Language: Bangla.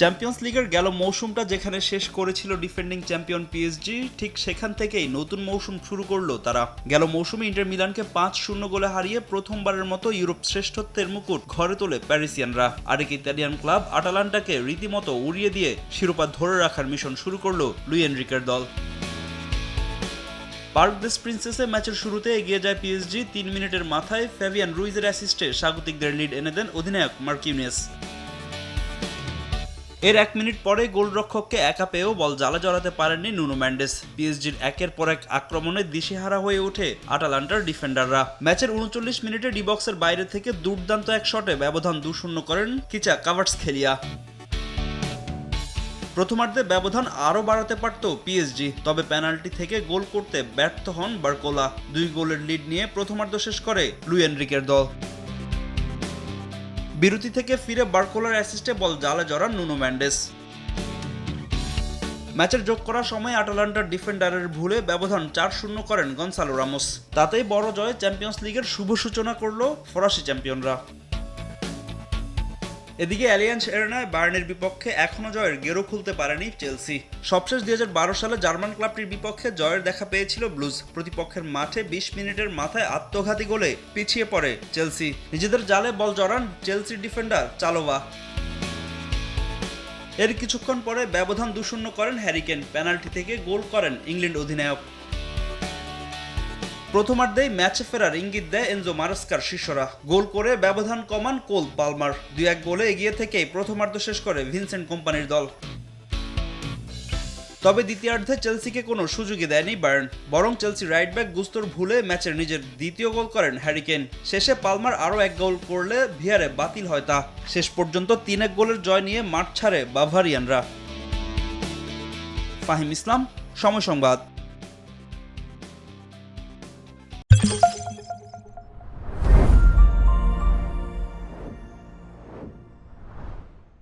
চ্যাম্পিয়ন্স লিগের গেল মৌসুমটা যেখানে শেষ করেছিল ডিফেন্ডিং চ্যাম্পিয়ন পিএসজি ঠিক সেখান থেকেই নতুন মৌসুম শুরু করল তারা। গেল মৌসুমে ইন্টার মিলানকে পাঁচ শূন্য গোলে হারিয়ে প্রথমবারের মতো ইউরোপ শ্রেষ্ঠত্বের মুকুট ঘরে তোলে প্যারিসিয়ানরা আরেক ইতালিয়ান ক্লাব আটালান্টাকে রীতিমতো উড়িয়ে দিয়ে শিরোপা ধরে রাখার মিশন শুরু করল লুই এনরিকের দল। পার্ক দেস প্রিন্সেসে ম্যাচের শুরুতে এগিয়ে যায় পিএসজি তিন মিনিটের মাথায় ফ্যাভিয়ান রুইজের অ্যাসিস্টে স্বাগতিকদের লিড এনে দেন অধিনায়ক মার্কিউনিয়াস এর এক মিনিট পরে গোলরক্ষককে একা পেয়েও বল জ্বালা জড়াতে পারেননি নুনো ম্যান্ডেস। পিএসজির একের পর এক আক্রমণে দিশেহারা হয়ে ওঠে আটালান্টার ডিফেন্ডাররা। ম্যাচের উনচল্লিশ মিনিটে ডিবক্সের বাইরে থেকে দুর্দান্ত এক শটে ব্যবধান দু শূন্য করেন কিচা কাভার্টস খেলিয়া প্রথমার্ধে ব্যবধান আরও বাড়াতে পারত পিএসজি, তবে পেনাল্টি থেকে গোল করতে ব্যর্থ হন বার্কোলা। দুই গোলের লিড নিয়ে প্রথমার্ধ শেষ করে লুই এনরিকের দল। বিরতি থেকে ফিরে বার্কোলার অ্যাসিস্টে বল জালে জড়ান নুনো ম্যান্ডেস। ম্যাচের যোগ করার সময় আটালান্টার ডিফেন্ডারের ভুলে ব্যবধান চার শূন্য করেন গনসালো রামোস। তাতেই বড় জয় চ্যাম্পিয়ন্স লিগের শুভ সূচনা করল ফরাসি চ্যাম্পিয়নরা। এদিকে অ্যালিয়ান্স এরেনায় বার্নের বিপক্ষে এখনও জয়ের গেরো খুলতে পারেনি চেলসি। সবশেষ দুই হাজার বারো সালে জার্মান ক্লাবটির বিপক্ষে জয়ের দেখা পেয়েছিল ব্লুজ। প্রতিপক্ষের মাঠে বিশ মিনিটের মাথায় আত্মঘাতী গোলে পিছিয়ে পড়ে চেলসি। নিজেদের জালে বল জড়ান চেলসির ডিফেন্ডার চালোভা এর কিছুক্ষণ পরে ব্যবধান দুশূন্য করেন হ্যারিকেন। পেনাল্টি থেকে গোল করেন ইংল্যান্ড অধিনায়ক। প্রথমার্ধেই ম্যাচে ফেরার ইঙ্গিত দেয় এনজো মারাস্কার শিষ্যরা। গোল করে ব্যবধান কমান কোল পালমার। দু এক গোলে এগিয়ে থেকেই প্রথমার্ধ শেষ করে ভিনসেন্ট কোম্পানির দল। তবে দ্বিতীয়ার্ধে চেলসিকে কোনো সুযোগই দেয়নি বার্ন বরং চেলসি রাইট ব্যাক গুস্তর ভুলে ম্যাচের নিজের দ্বিতীয় গোল করেন হ্যারিকেন শেষে পালমার আরও এক গোল করলে ভিয়ারে বাতিল হয় তা। শেষ পর্যন্ত তিন এক গোলের জয় নিয়ে মাঠ ছাড়ে বাভারিয়ানরা। ফাহিম ইসলাম, সময় সংবাদ।